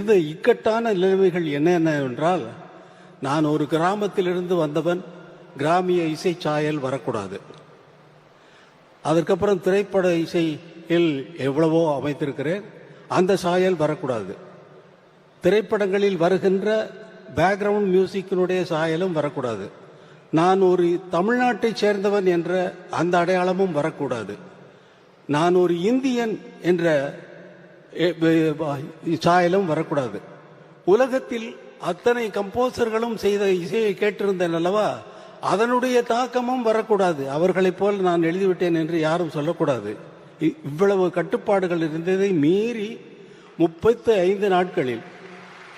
இந்த இக்கட்டான நிலைமைகள் என்னென்ன என்றால் நான் ஒரு கிராமத்திலிருந்து வந்தவன் கிராமிய இசை சாயல் வரக்கூடாது. அதற்கப்புறம் திரைப்பட இசையில் எவ்வளவோ அமைத்திருக்கிறேன் அந்த சாயல் வரக்கூடாது. திரைப்படங்களில் வருகின்ற பேக்ரவுண்ட் மியூசிக்கினுடைய சாயலும் வரக்கூடாது. நான் ஒரு தமிழ்நாட்டைச் சேர்ந்தவன் என்ற அந்த அடையாளமும் வரக்கூடாது. நான் ஒரு இந்தியன் என்ற சாயலும் வரக்கூடாது. உலகத்தில் அத்தனை கம்போசர்களும் செய்த இசையை கேட்டிருந்தேன் அல்லவா? அதனுடைய தாக்கமும் வரக்கூடாது. அவர்களைப் போல் நான் எழுதிவிட்டேன் என்று யாரும் சொல்லக்கூடாது. இவ்வளவு கட்டுப்பாடுகள் இருந்ததை மீறி முப்பத்து ஐந்து நாட்களில்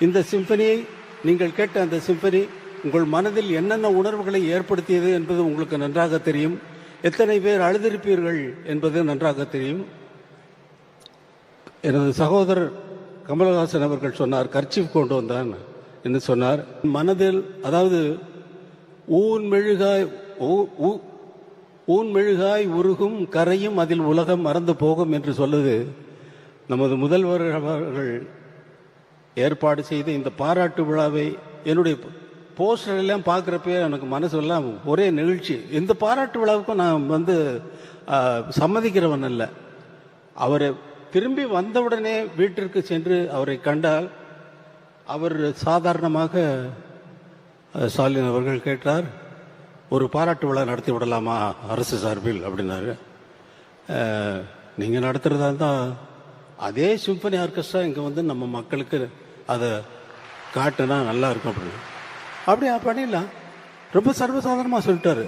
இந்த சிம்பனியை நீங்கள் கேட்ட அந்த சிம்பனி உங்கள் மனதில் என்னென்ன உணர்வுகளை ஏற்படுத்தியது என்பது உங்களுக்கு நன்றாக தெரியும். எத்தனை பேர் அழுதிருப்பீர்கள் என்பது நன்றாக தெரியும். எனது சகோதரர் கமலஹாசன் அவர்கள் சொன்னார் கர்ச்சிப் கொண்டு வந்தான் என்று சொன்னார். மனதில் அதாவது ஊன் மெழுகாய் ஊ- ஊ- ஊன் மெழுகாய் உருகும் கரையும் அதில் உலகம் மறந்து போகும் என்று சொல்லுது. நமது முதல்வர் அவர்கள் ஏற்பாடு செய்த இந்த பாராட்டு விழாவை என்னுடைய போஸ்டர் எல்லாம் பார்க்குறப்பே எனக்கு மனசெல்லாம் ஒரே நெகிழ்ச்சி. இந்த பாராட்டு விழாவுக்கும் நான் வந்து சம்மதிக்கிறவன் அல்ல. அவரை திரும்பி வந்தவுடனே வீட்டிற்கு சென்று அவரை கண்டால் அவர் சாதாரணமாக ஸ்டாலின் அவர்கள் கேட்டார் ஒரு பாராட்டு விழா நடத்தி விடலாமா அரசு சார்பில்? அப்படின்னாரு. நீங்கள் நடத்துகிறதா இருந்தால் அதே சிம்பனி ஆர்கெஸ்ட்ரா இங்கே வந்து நம்ம மக்களுக்கு அதை காட்டுனா நல்லா இருக்கும் அப்படின்னு அப்படியே பண்ணிடலாம். ரொம்ப சர்வசாதாரணமாக சொல்லிட்டாரு.